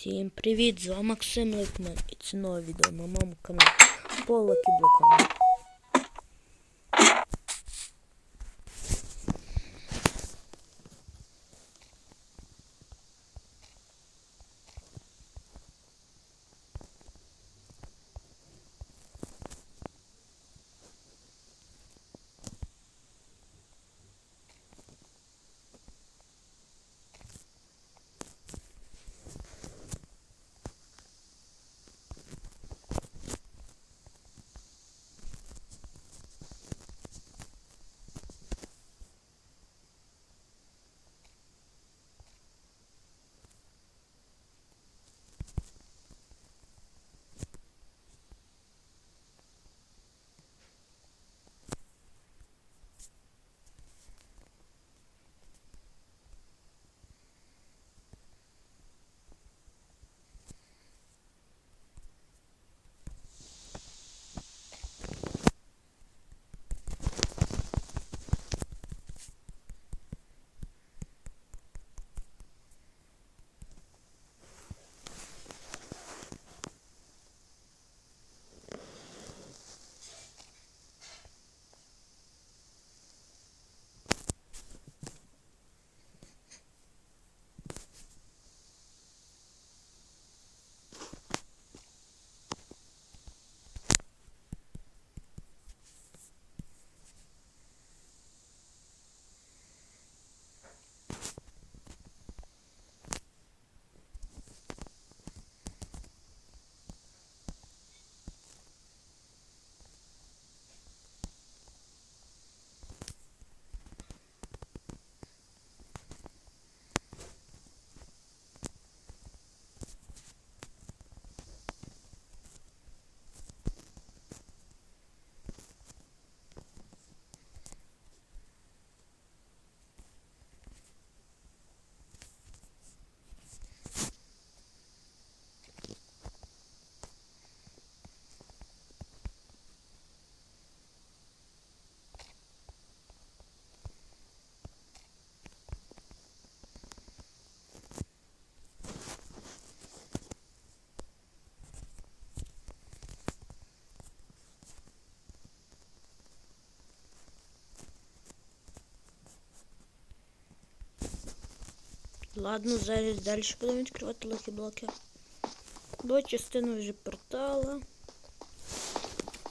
Всім привіт! З вами Максим Литман і це нове відео на моєму каналі по Лакіблокам. Ладно, зараз далі будемо відкривати лакіблоки. До частину вже портала.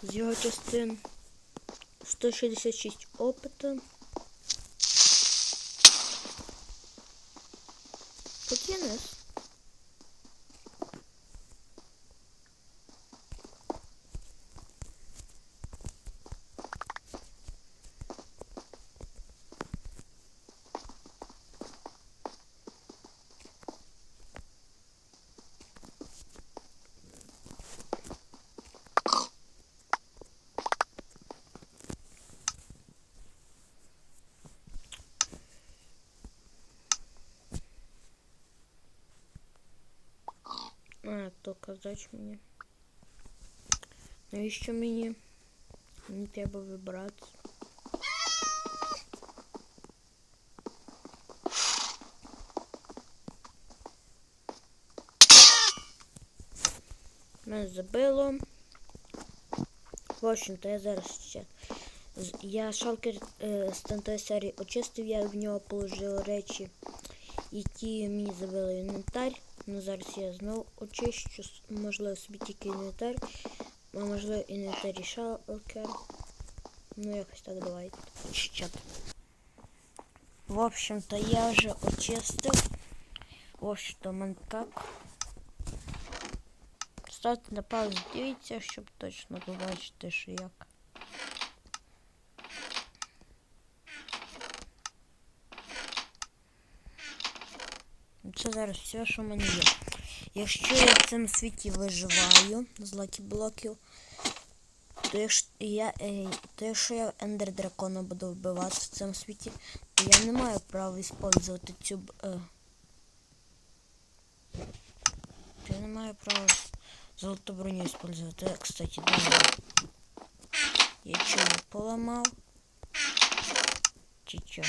З його частин 166 опита. Тут. А, то казач мені. Навіщо мені? Мені треба вибрати. Мене забило. В общем-то, я зараз ще. Я шалкер е, з тантої серії очистив, я в нього положив речі, які мені забили в інвентар. Ну зараз я знову очищу, с- можливо, собі тільки інвентар, а можливо інвентарі шалкер. Ну якось так давайте очищати. В общем-то, я вже очистив. В общем-то, мене так. Ставте на паузу, дивіться, щоб точно побачити, що як. Це зараз все, що в мене є. Якщо я в цьому світі виживаю з лакі-блоків, то якщо я, е, то якщо я ендер дракона буду вбивати в цьому світі, то я не маю права використовувати цю. Е, то я не маю права золоту броню использовать. Е, Кстати, да. Я чего поломал? Чи чё?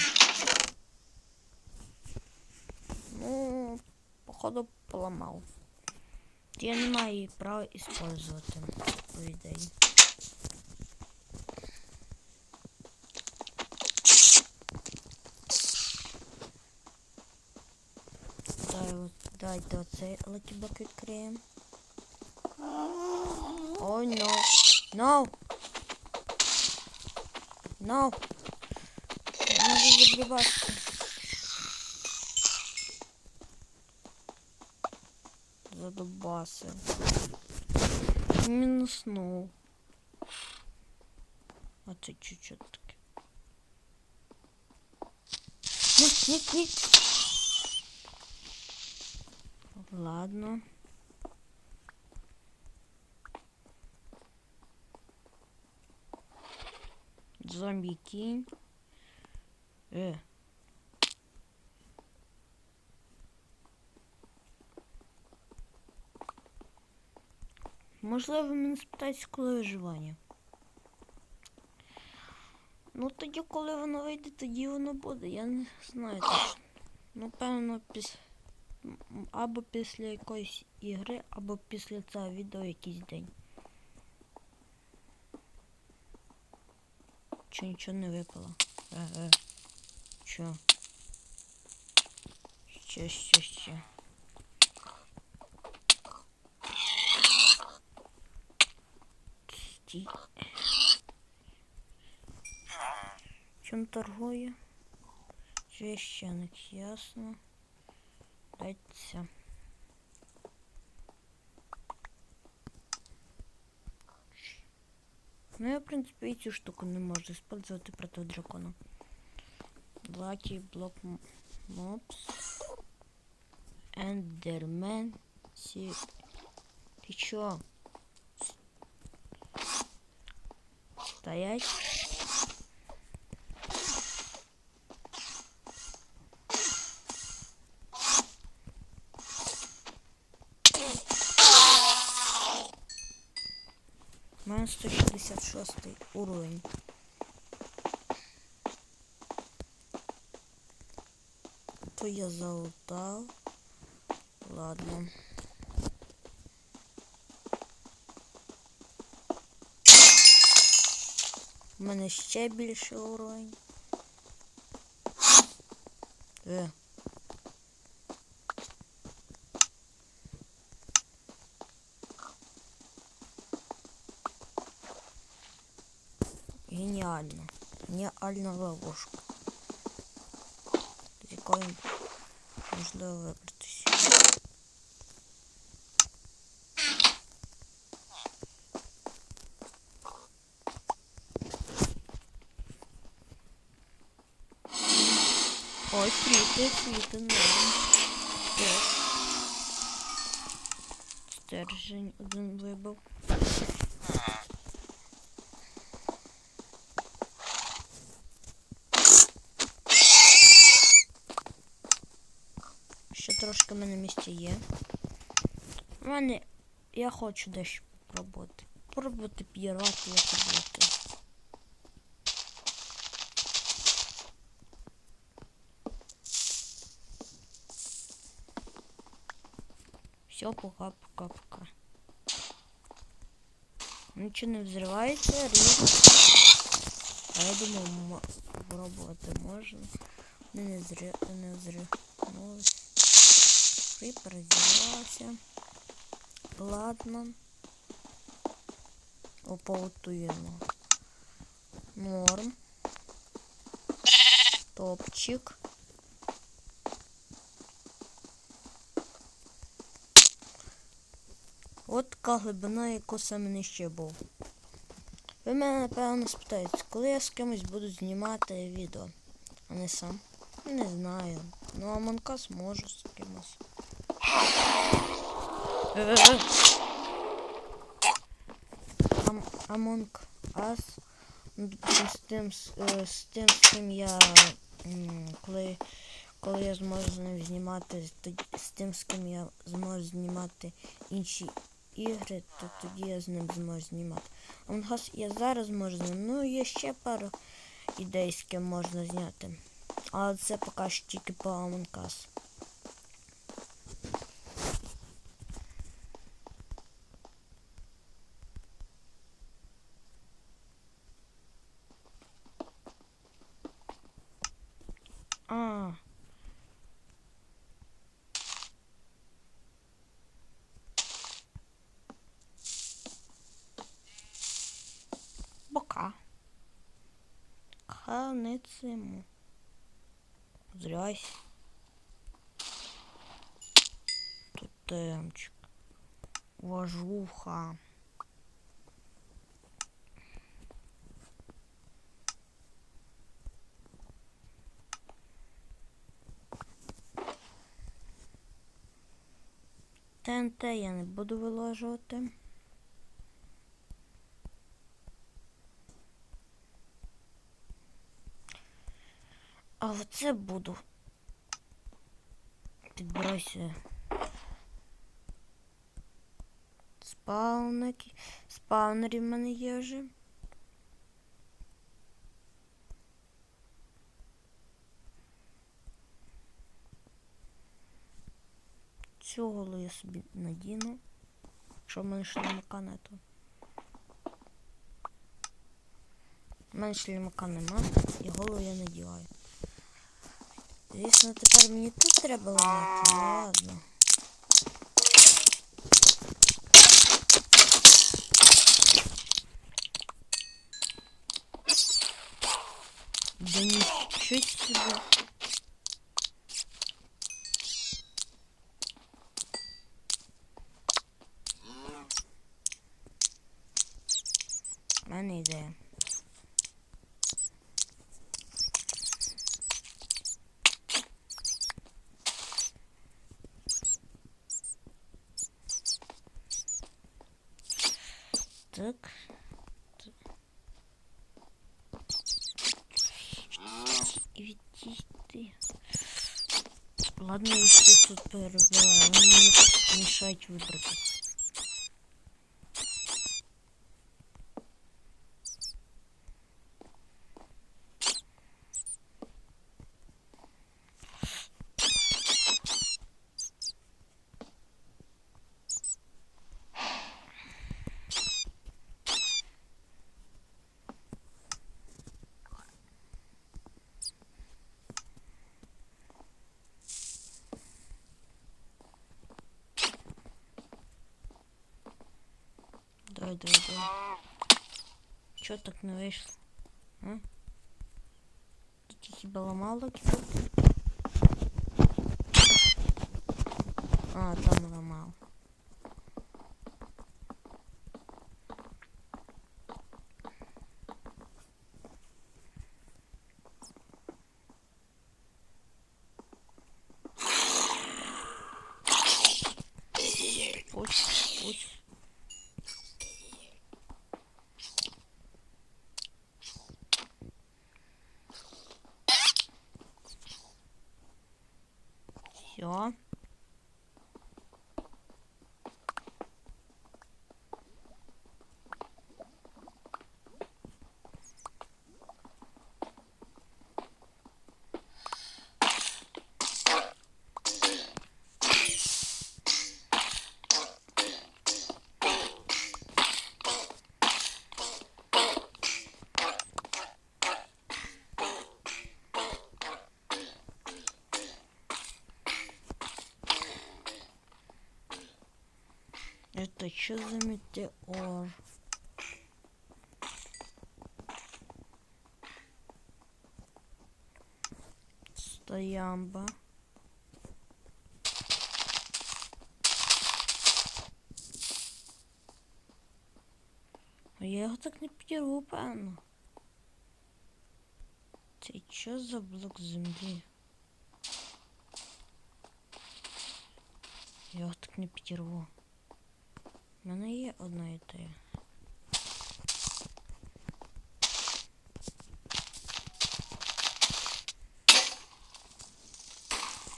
Ну, походу поломал. Я не маю її права использувати, по ідеї. Дай, от- дайте оцей лакібак відкриємо. Ой, no. No. No. Не забивати. Задубаси. Мінуснув. А це чуть-чуть таке. Ні, ні, ні. Ладно. Зомбі кінь. Е. Можливо, мене спитаєте, коли виживання. Ну тоді, коли воно вийде, тоді воно буде. Я не знаю. Ну, певно, після або після якоїсь ігри, або після цього відео якийсь день. Чи нічого не випало? Е, е. Чо? Ще, ще, ще. Стій. Чим торгує? Священик, ясно. Дайте. Ну, я, в принципі, і цю штуку не можу использовать проти дракона. Block M- Mobs. Enderman. Си... Ты чё? Стоять. Мене 166 уровень. То я залутав. Ладно. У мене ще більше уровень. Е. Геніально. Геніальна ловушка. З якої можливо вибратися. Ой, світи, світи. Теж. Стержень один вибив. Ще трошки мене місця є. У мене я хочу дещо попробувати. Пробувати пірати, як Все, пока, пока, пока. Нічого не взривається, різ. А я думав, пробувати можна. Не, не зри... не взривнулося. Крипер зірвався. Ладно. Опаутуємо. Норм. Топчик. От така глибина, яку саме нижче був. Ви мене, напевно, спитаєте, коли я з кимось буду знімати відео, а не сам. Не знаю. Ну, а Монкас можу з кимось. Among Us. Ну, з тим, з, е, тим, з ким я коли, коли я зможу з ним знімати, з тим, з ким я зможу знімати інші ігри, то тоді я з ним зможу знімати. Us я зараз можу знімати. Ну, є ще пару ідей, з ким можна зняти. Але це поки що тільки по Among Us. А не цьому. Здрась. Тотемчик. Важуха. ТНТ я не буду виложувати. А оце буду. Підбирайся. Спаунки. Спаунери в мене є вже. Цю голу я собі надіну. Що в мене шлемака нету. У мене шлемака нема, і голову я надіваю. Звісно, тепер мені тут треба ламати, ну ладно. Да ничего себе. У мене ідея. Ладно, если тут перебираю. мешать мені Давай, давай, давай. Чё так не вийшло? А? Хіба ламало кидати? А, там Это что за метеор? Стоямба. А я його так не підірву, певно. Це що за блок землі? Я його так не підірву. У мене є одна ідея.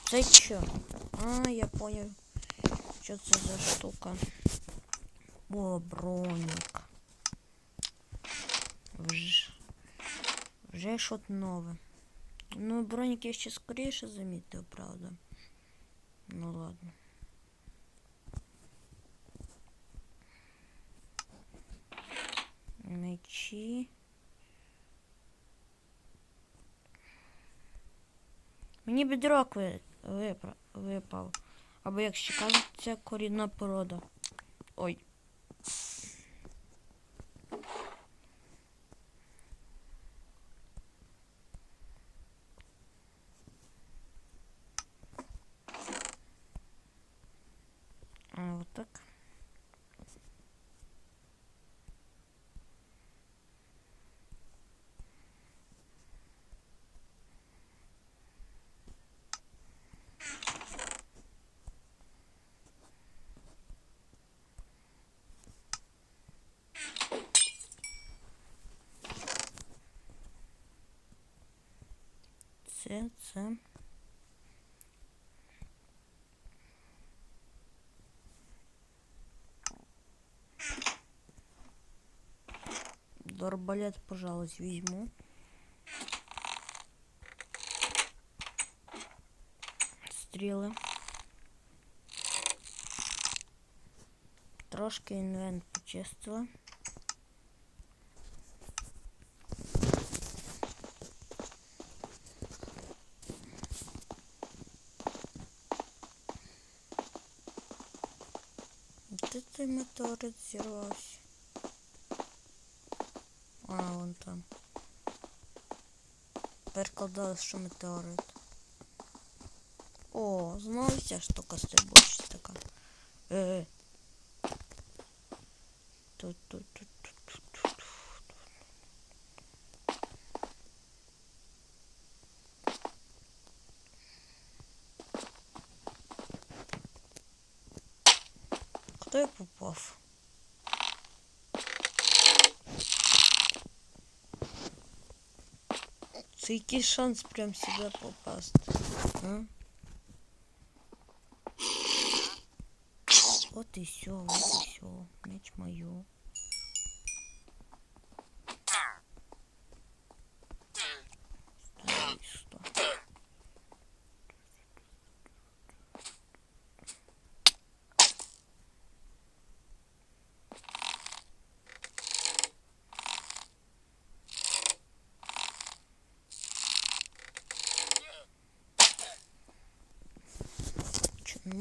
Це що? А, я понял. Що це за штука? О, бронік. Вже, вже щось нове. Ну, бронік я ще скоріше замітив, правда. Ну ладно. Мечі. Мені випра, випав. Або як ще кажуть, це корінна порода. Ой. Це, це. Арбалет, пожалуйста, візьму. Стріли. Трошки інвент почистила. Цей метеорит? А, вон там. Перекладали, що метеорит. О, знову ця штука стрибочить така. Е. Тут, тут, тут, тут. Куди я попав? Це шанс прям сюди попасти? А? Вот и все, вот и все. Меч мою.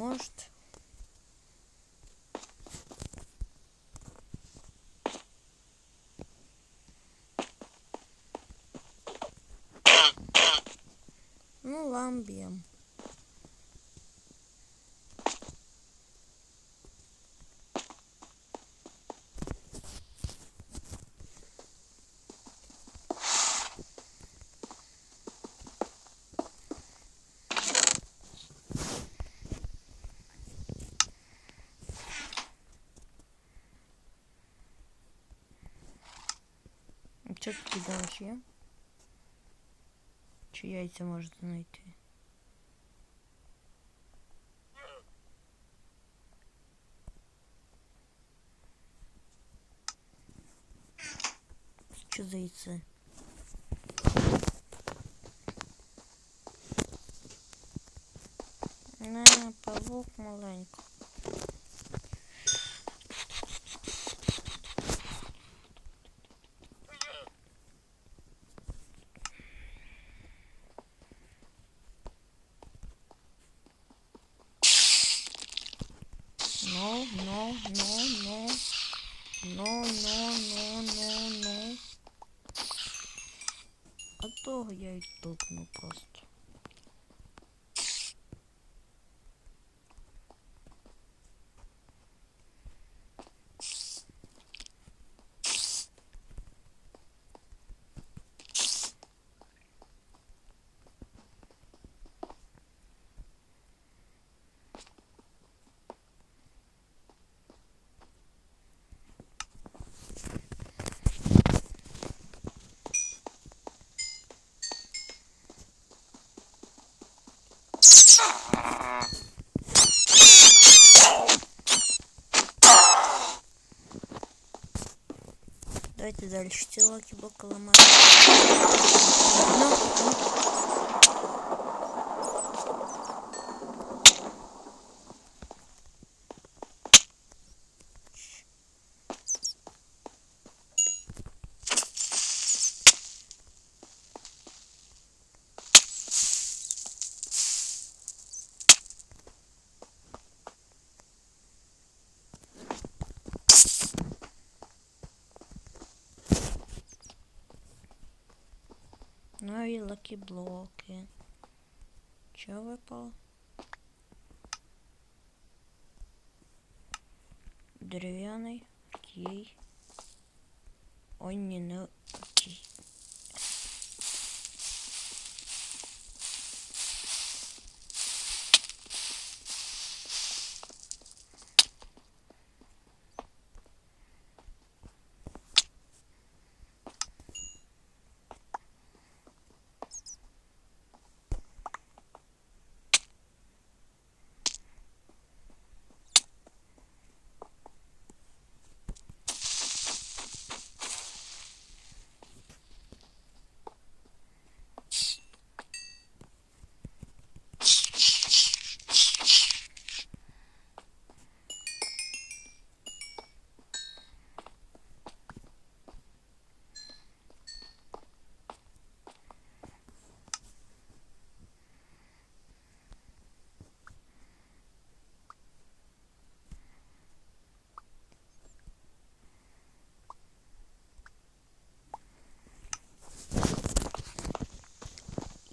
monstro. Що ти кидаєш є? Чи яйця можна знайти? Що за яйце? На, павук маленько. Я й просто. Давайте дальше. Тело лаки блоки ламаємо. Ну, ну. Нові лакі блоки. Що випало? дерев'яний. Окей. Ой, ні, не окей.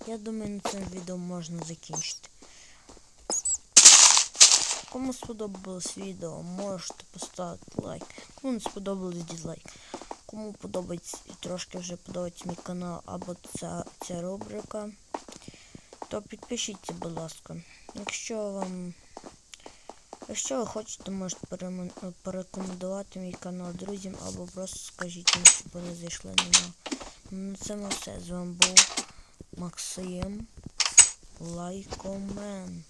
Я думаю, на цьому відео можна закінчити. Кому сподобалось відео, можете поставити лайк. Кому не сподобалось дізлайк. Кому подобається і трошки вже подобається мій канал або ця, ця рубрика, то підпишіться, будь ласка. Якщо вам. Якщо ви хочете, можете порекомендувати мій канал друзям або просто скажіть їм, щоб вони зайшли на нього. На цьому все. З вами був Максим Лайкомен.